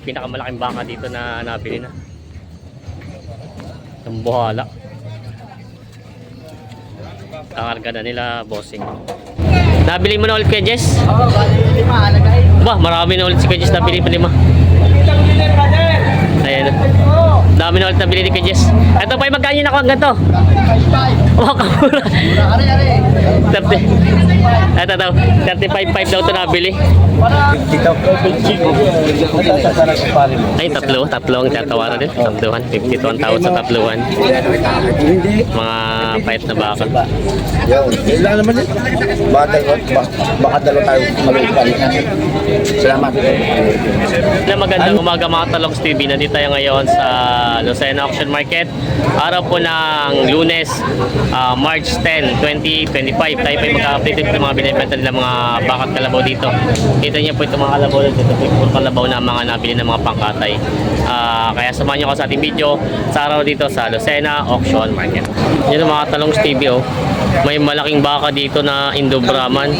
pinakamalaking baka dito na nabili na. Ng buhala tangarga na nila bossing. Nabili mo na ulit kay Jess? oo, lima alagay. Ba, marami na ulit si kay Jess nabili pa lima. Ayan. Dami na ulit nabili ni kay Jess. Ito pa yung magkanya na ko hanggang to 5 Wakamura. Thirty. Ito daw. 35.5 daw ito nabili. Ay, tatlo. Tatlo ang tatawaran din. Tatluhan. 52,000 sa tatluhan. Mga pahit na baka. Wala naman din. Baka dalawa tayo malulit Salamat. Na magandang ano? umaga mga Talogs TV. Nandito tayo ngayon sa Lucena Auction Market. Araw po ng lunes ah, March 10, 2025. Tayo po yung mag-update sa mga binibenta nila mga bakat kalabaw dito. Kita niyo po itong mga kalabaw dito. Ito po yung kalabaw na mga nabili ng mga pangkatay. Ah, kaya samahan niyo ako sa ating video sa araw dito sa Lucena Auction Market. Yan mga Talogs TV oh. May malaking baka dito na Indo Brahman.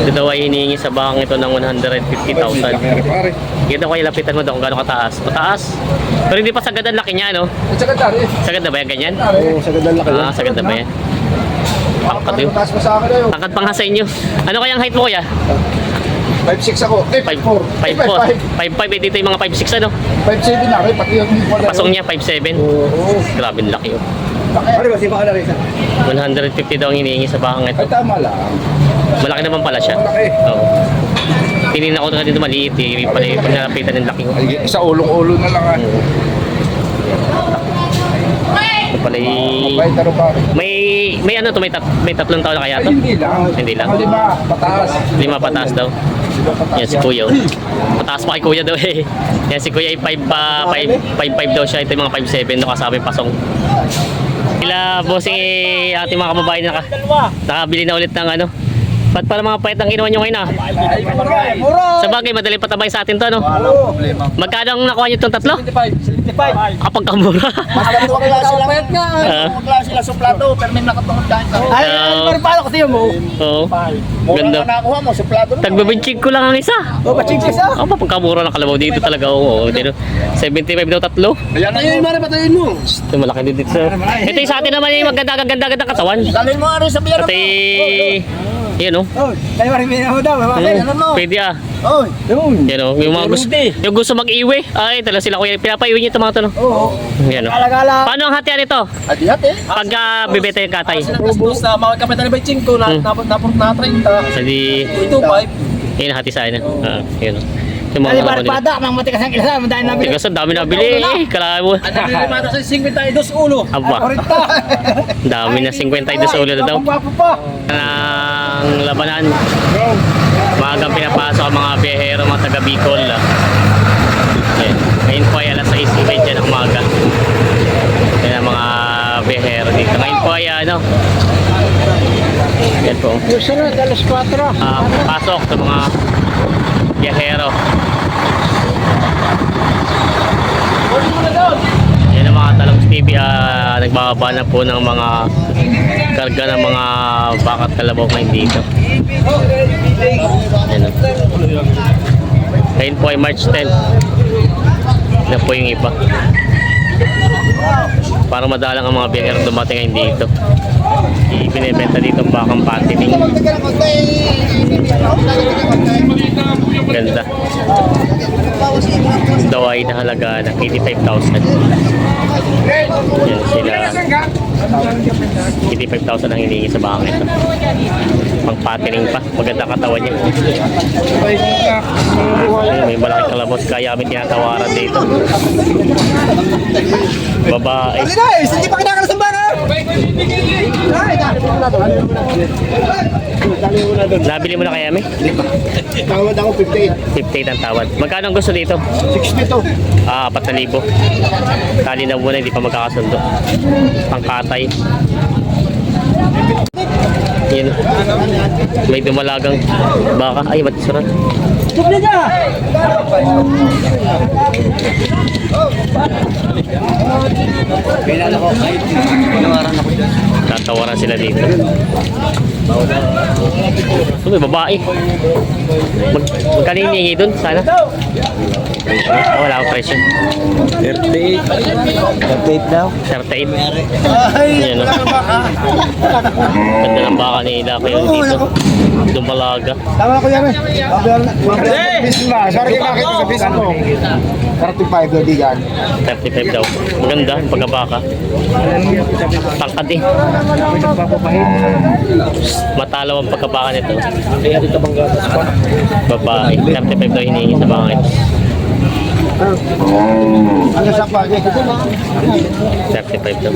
Ito daw ay hinihingi sa bakang ito ng 150,000. Kita ko ilapitan mo daw kung gaano kataas. Mataas. Pero hindi pa sagad ang laki niya, no? Sa ganda rin. Sagad na ba yan ganyan? Oo, sa ganda laki. Ah, sagad na ba yan? Pangkat yun. Taas pa sa akin na yun. Pangkat pa nga sa inyo. Ano kayang height mo kuya? 5'6 ako. Eh, 5'4". 5'4". 5'5". Eh, dito yung mga 5'6", ano? 5'7 na ako. Pati yung wala. Pasong niya, 5'7". Oo. Grabe ang laki oh. Ano ba si Baka na rin? 150 daw ang hinihingi sa bakang ito. Ay, tama lang. Malaki naman pala siya. Malaki. Oo. Tinignan ko na dito maliit eh. Hindi pala yung pinalapitan ng laki. Ay, Isa ulong-ulo na lang ah. Ito pala yung... Mabait na rin ba? May may ano to may tat, may tatlong taon na kaya Ay, to? hindi lang. Hindi lang. Lima, pataas. Lima pataas daw. Lima pataas. Yan si Kuya. oh. Pataas pa kay Kuya daw eh. Yan si Kuya ay 5 pa 5 5 daw siya. Ito yung mga 5'7 no kasama yung pasong. Sila bossing eh, ating mga kababayan na naka, nakabili na ulit ng ano. Ba't para mga pahit ang ginawa nyo ngayon ah? Sa bagay, madali patabay sa atin to no? Walang problema. Magkano ang nakuha nyo itong tatlo? 75. 75. Kapag kamura. Basta tuwag klase lang. Payat nga. Ah. Tuwag klase lang suplado. Pero may nakatungod dahil sa... Ay, Ah. pero paano kasi mo? Oo. Mura na nakuha mo. Suplado na. Tagbibinchig ko lang ang isa. O, paching isa. Ako pa pagkamura ng kalabaw dito talaga. Oo, oo. Dito, 75 daw tatlo. Ayan na yun. Mara, patayin mo. Ito malaki din dito. sir. Ito yung sa atin naman yung maganda-ganda-ganda katawan. Dalhin mo nga rin sa biyan. Pati, yun o. Oh, tayo marimin mo daw. Mamaya. ano mo? Pwede ah. Oy. Yun. Yan o. Yung mga gusto, yung gusto mag-iwi. Ay, talaga sila kuya. Pinapaiwi niyo ito mga ito no. Oo. Yan o. Alagala. Paano ang hatian ito? Adihat eh. Pagka bibenta yung katay. Tapos na mga kapitan ni Bayching ko na Hmm. napot napot na 30. Hindi, Ito 5. yun hati sa akin. Ah, yun o. Yung mga kalabaw nila. barpada, mang matikas ang kilasa, madaan namin. Tigas ang dami nabili. Eh, Kala mo. At nililimata sa 52 ulo. Aba, Orita. dami na 52 ulo na daw. Gwapo pa. ng labanan. Maagang pinapasok ang mga biyahero, mga taga Bicol. ah. Yan. Ngayon po ay alas 6.30 ng umaga. Yan ang mga biyahero dito. Ngayon po ay ano. Yan po. Susunod, alas 4. ah, pasok sa mga biyahero. Yan ang mga talong TV ah, nagbababa na po ng mga karga ng mga bakat kalabaw ngayon dito. Yan o. Ngayon po ay March 10. Na po yung iba. Para madalang ang mga biyahero dumating ngayon dito. Ibinibenta dito ang bakang patining. Ganda. Daw ay nahalaga ng 85,000. Yan sila. 85,000 ang hinihingi sa bakang ito. Pang patining pa. Maganda katawan niya. May malaking kalabos kaya may tinatawaran dito. Babae. Guys, hindi pa kinakala. Nabili mo na kaya may? Tawad ako 58. 58 ang tawad. Magkano ang gusto dito? 62. Ah, 4,000. Tali na muna, hindi pa magkakasundo. Pangkatay. Yan. May dumalagang baka. Ay, ba't sarap? Tatawaran sila dito. So, may babae. Mag magkano hinihingi dun? Sana? Ah, wala akong presyo. 38. 38 daw. 38. Yan o. Ganda ng baka ni Ila kayo dito. Dumalaga. Tama ko yan eh. Sorry bakit sa bis mo? 35 daw di yan. 35 daw. Maganda pagkabaka. Tangkad eh. Matalaw ang pagkabaka nito. Babae. 35 daw hinihingi sa baka 35 daw.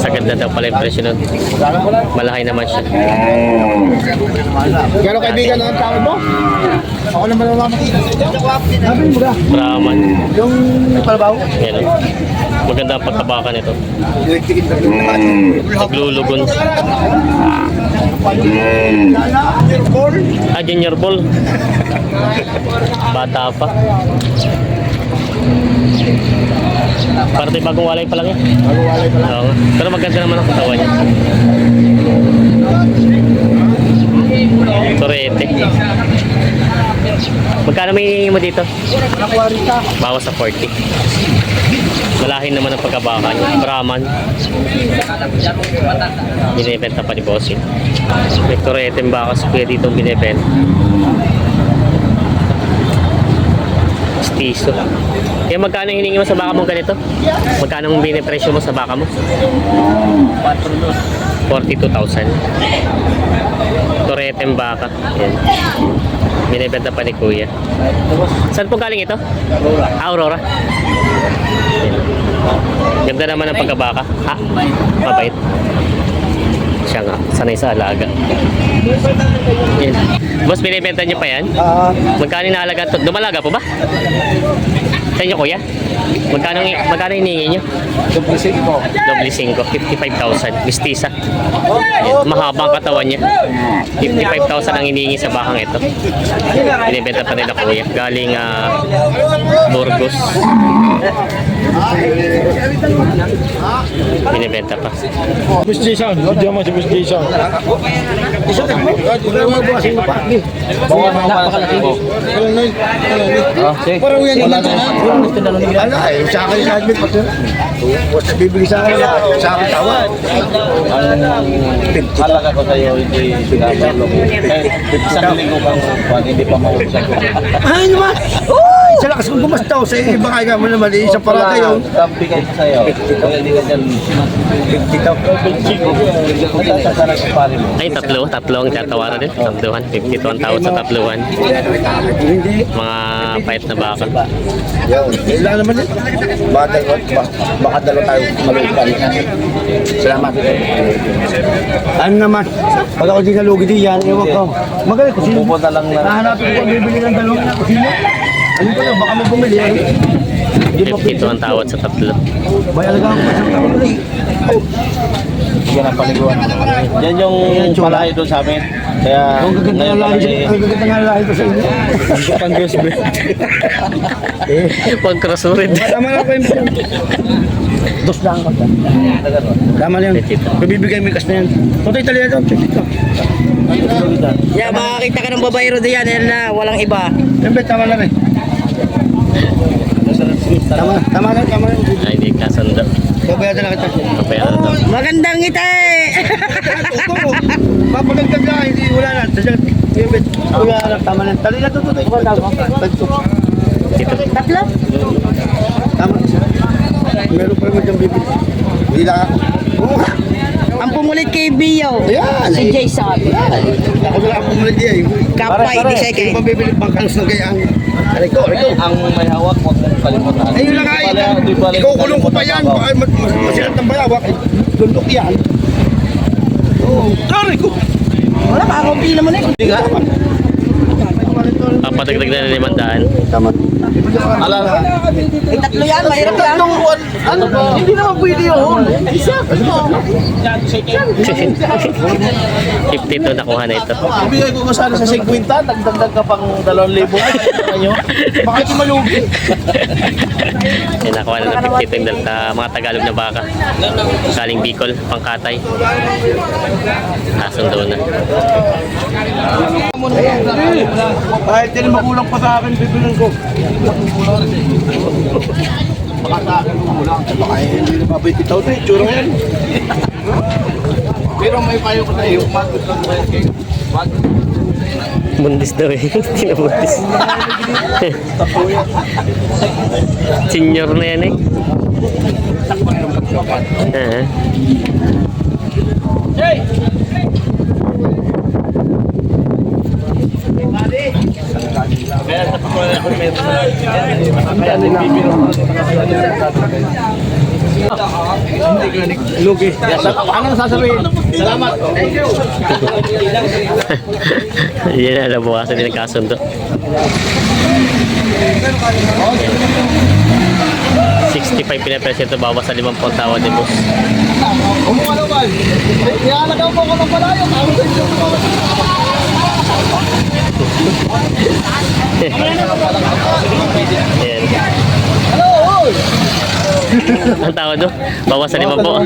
Sa ganda daw pala yung presyo nun. Malaki naman siya. Gano'ng kaibigan ang tawag mo? Ako naman ang mamaki. Sabi mo ba? Brahman. Yung palabaw? Yan o. Maganda ang pagkabaka nito. Naglulugon. Ah, junior ball. Bata pa. Para tayo bagong walay pa lang yan. Bagong walay pa lang. Oo. Pero maganda naman ang katawan niya. Torete. Magkano may hinihingi mo dito? Bawas sa 40. Malahin naman ang pagkabaka niya. Brahman. Binibenta pa ni Bossing. May torete yung baka sa kuya dito binibenta. Stiso. Kaya magkano hiningi mo sa baka mo ganito? Magkano ang binipresyo mo sa baka mo? 42,000. Torete yung baka. Yan. Binibenta pa ni Kuya. Saan po galing ito? Ah, Aurora. Yan. Ganda naman ang pagkabaka. Ah, mabait. Siya nga, sanay sa alaga. Yan. Boss, binibenta niyo pa yan? Ah, Magkano inaalaga to? Dumalaga po ba? Sa inyo kuya? Magkano, magkano hinihingi niyo? dublisin ko. Doble 5, 55,000. Mistisa. Yan, mahabang katawan niya. 55,000 ang hinihingi sa bakang ito. Binibenta pa nila kuya. Galing ah, Burgos. Binibenta pa. Miss Jason, video mo si Miss Jason. Isa ka mo? Wala mo pa. Bawa napakalaki ko. Parang yan wala na. Ala eh, sa akin sa admit pati. Basta bibili sa akin sa akin tawa. Halaga ko sa'yo, hindi. Eh, isang linggo kang hindi pa maubos ang Ay naman. Uy, sa lakas kong gumastaw sa iba kaya mo naman isa para tayo. Tabi kayo sa'yo. Kaya hindi ka dyan. 50 daw. Magkakasara sa pare mo. Ay, tatlo. Tatlo ang tatawaran din. Tatluhan. 51 tawad sa tatluhan. Mga pahit na baka. Yun, wala naman eh. Baka dalawa, ba- baka dalawa tayo malupan. Salamat. Ano naman? Pag ako di nalugi di yan, ewan ko. Magaling ko sino. Pupunta lang na. Nahanapin ko bibili ng dalawang na kusina. Ano pa lang, baka may bumili. Ano? Hindi ba 52 ang tawad sa tatlo. May alaga ako. Sige na paliguan. Yan yung palahay doon sa amin. Kaya Ang gaganda pa lahi kami. ang gaganda nga lahi ko sa inyo. Ang pang Diyos ba? Pag crossurid. tama na ko yung Dos lang ako. Tama na yun. Bibigay mo yung kas na yan. Totoy talaga ito. Check. Yeah, makakita ka ng babayro diyan yan na walang iba. Siyempre, tama na rin. Tama tama na, tama na. Ay, hindi kasanda. Babayaran na kita. Kapaya na. Magandang ngiti! Ito, papagagdag lang, hindi wala na. Sadyang, wala na, tama na. Tali na. Dito. Tatlo? Tama. Meron pa naman diyang bibili. Hindi lang ako. Ang pumulit kay Bio. Ayan. Si Jason. Ako na lang ako muli di eh. Kapay di siya kay. Yung pabibili pang kalos ng gayang. Aray ko, aray ko. Ang may hawak, huwag mong kalimutan. Ayun lang ay. Ikaw kulong ko pa yan. Masilat ng bayawak. Dundok yan. Oo. Aray ko. Wala, kakunti naman eh. Hindi nga. Papadagdag na ng limandaan. Tama. Eh, tatlo yan, mahirap yan. Ano ba? Hindi naman pwede yun. 52 nakuha na ito. Ibigay ko sana sa 50, dagdag ka pang 2,000. Ano? Bakit malugi? Yan, nakuha na ng 52 yung dal- ah, mga Tagalog na baka. Galing Bicol, pangkatay. Kasundo na. Kahit yan magulang pa sa akin, bibilang ko. Baka sa akin magulang. Baka hindi na mabait itaw na, itsura yan. Pero may payo ko na iyo, umagot lang ba yan? Bundis daw eh. Tinabundis. Senior na yan eh. Ah. Lugi. Anong sasabihin? Salamat. Yan na, nabukasan din ang kasundo. 65 pinapresento bawas sa 50 tawad ni boss. Umuha naman. Ihalagaw mo ko ng palayo. Ako sa inyo. Ayan. Ang tawad do? Bawas sa 50 po.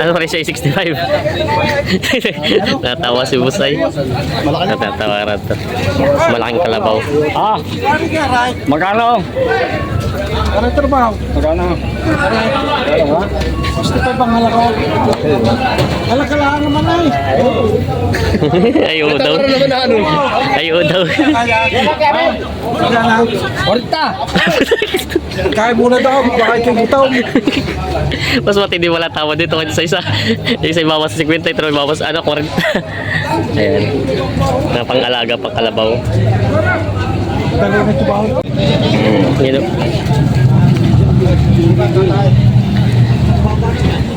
Ano rin siya 65? Natawa si Busay. Natatawa rin to. Malaking kalabaw. Ah! Magkano? Ano trabaho? Magkano? Gusto pa bang halakaw? Halakalaan naman ay. Ayaw daw. Ayaw daw. Orta! Kaya muna daw, baka ikikitaw. Mas matindi wala tawa dito kasi sa isa. Yung isa bawas sa 50, ito bawas ano, 40. Ayan. Na pang-alaga, pang kalabaw. Dali na trabaho. Yun o.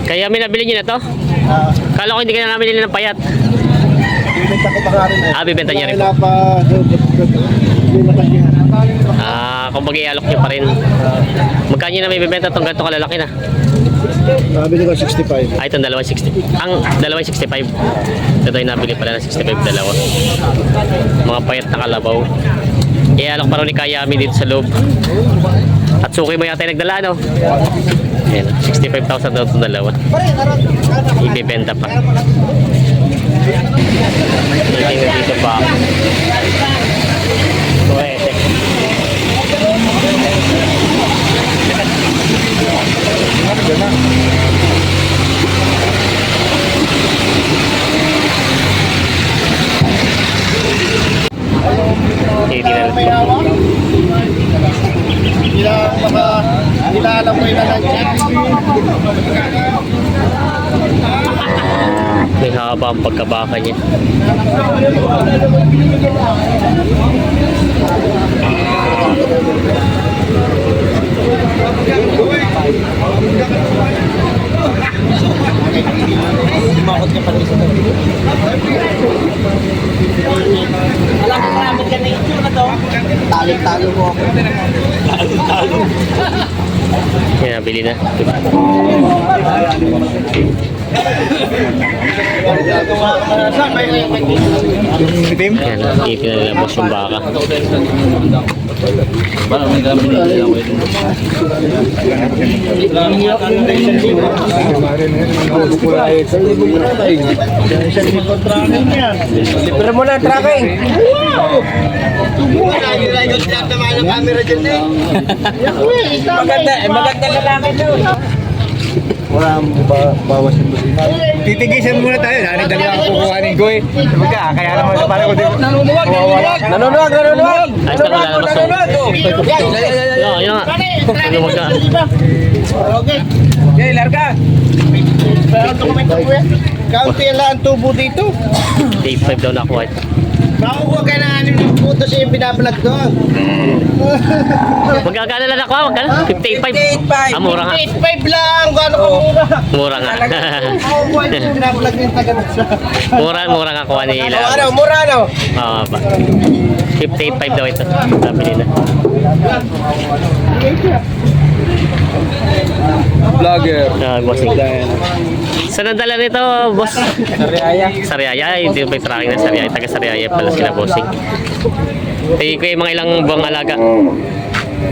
Kaya may nabili nyo na to? Kala ko hindi ka na namin nila ng payat. Bibenta ko pa nga rin eh. Ah, bibenta niya rin. Wala pa. Ah, kung mag-ialok nyo pa rin. Magkano na may bibenta itong ganito kalalaki na? Nabili ko 65. Ah, itong dalawa 60. Ang dalawa 65. Ito yung nabili pala ng 65 dalawa. Mga payat na kalabaw. Ialok pa rin ni Kayami dito sa loob. At suki mo yata yung nagdala, no? Ayan, 65,000 daw itong dalawa. Ibebenta pa. Ibebenta dito pa. Kuwete. Diyan na. 80 na lang. Nila maka nilala mo yung nandiyan. May haba ang pagkabaka niya. Thank you. Alam ko namin ka na ito na to. Talo-talo mo ako. Yan, nabili na. Itim? Yan, boss yung baka. Libre mo na, tracking. Maganda, eh, maganda lalaki to. Wala mo ba bawas yung busina? Titigisan muna tayo. Nanin dalawa ang kukuhanin ko eh. Sabi ka, kaya naman sa parang ko din. Nanunuwag, nanunuwag. Nanunuwag, nanunuwag. Ayos na kung lalabas yung... Yan, yun nga. Ano mag Okay, larga. Kaunti lang ang tubo dito. 8.5 daw nakuha ito. Makukuha ka na anim ng puto sa yung binablog doon. Magkakala lang nakuha, magkano? 58.5. Ah, mura nga. 8.5 lang, gano'n ko mura. Mura nga. Makukuha yung binablog yung taga mura, mura nga kuha ni Ano, Ila. mura no? Oo ba? 58.5 daw ito. Sabi nila. Vlogger. Ah, bossing. Saan ang dala nito, boss? Sariaya. Sariaya, hindi yung tracking ng Sariaya. Taga Sariaya pala sila, bossing. Ko yung mga ilang buwang alaga.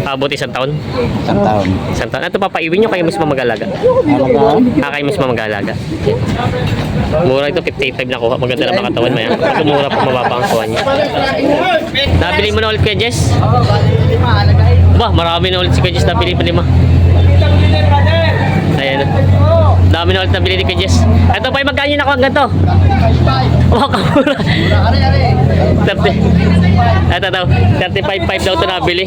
Abot isang taon. Isang taon. Isang taon. Ito papaiwin nyo kayo mismo mag-alaga. Ah, kayo mismo mag-alaga. Mura ito, 55 na kuha. Maganda na makatawan yan. Ito mura pa mababa ang kuha niya. Nabili mo na ulit kay Jess? Ba, marami na ulit si kay Jess. Nabili pa lima. Ayan. Dami na ulit nabili ni kay Jess. Ito pa yung magkano na kuha ganito? Oh, kamura. 30. Ito daw, 35.5 daw ito nabili.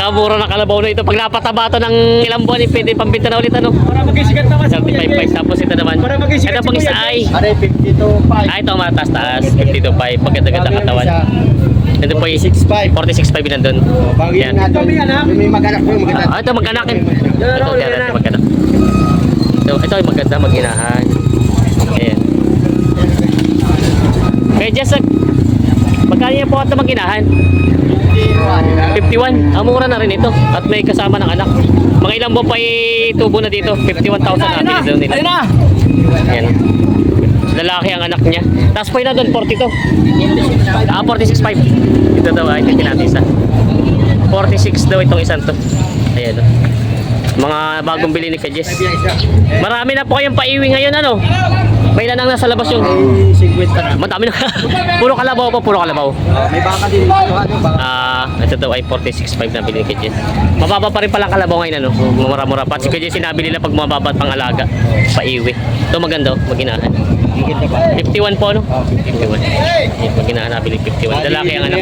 Kamura na kalabaw na ito. Pag napataba ito ng ilang buwan, eh, pwede pambinta na ulit ano. Para magisikat naman 35.5 tapos ito naman. Para mag-isikat Ito pang si isa Kuya ay. Are, 52, 5. Ah, ito ang mataas-taas. 52.5. Maganda-ganda katawan. Ito po yung 46.5. 46.5 yun nandun. Kami, anak. May mag-anak po. Ah, ito mag-anakin. Ito, ito, ito, mag-anak. Ito, ito yung maganda, mag-inahan. Ayan. Kaya just, magkano niya po ito mag-inahan? 51. Ang mura na rin ito. At may kasama ng anak. Mga ilang buwan pa tubo na dito. 51,000 na daw nila. Ayun na! Yan. Lalaki ang anak niya. Tapos po na doon, 42. Ah, 46.5. Ito daw, ay, titin natin isa. 46 daw itong isang to. Ayan. Oh. Mga bagong bili ni Kajes. Marami na po kayong paiwi ngayon, ano? May ilan ang nasa labas yung... Madami na. puro kalabaw po, puro kalabaw. May baka din dito. Ba? Ah, ito daw ay 46.5 na bili ni Kajes. Mababa pa rin pala kalabaw ngayon, ano? Mura-mura pa. Si Kajes sinabi nila pag mababa at pang alaga. Paiwi. Ito maganda, oh, maginahan. 51 po, no? 51. Yan, maginahan na bili 51. Lalaki ang anak.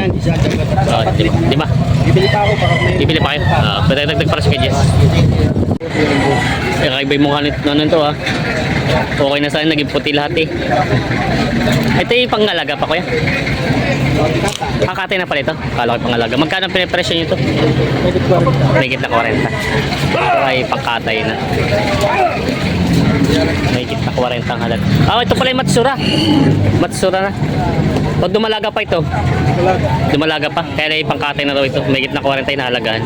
Oh, di, di ba? Bibili pa ako para may... Bibili pa kayo? Ah, uh, dagdag para sa Kajes. Kaya kaiba yung mukha nito ano to ah. Okay na sana, naging puti lahat eh. Ito yung pangalaga pa kuya. Kakatay na pala ito. Kala ko pangalaga. Magkano pinipresyo nyo ito? Mahigit na 40. Ito ay pangkatay na. Mahigit na 40 ang halag. Ah, ito pala yung matsura. Matsura na. Pag dumalaga pa ito. Dumalaga pa. Kaya na yung pangkatay na daw ito. Mahigit na 40 na halagaan.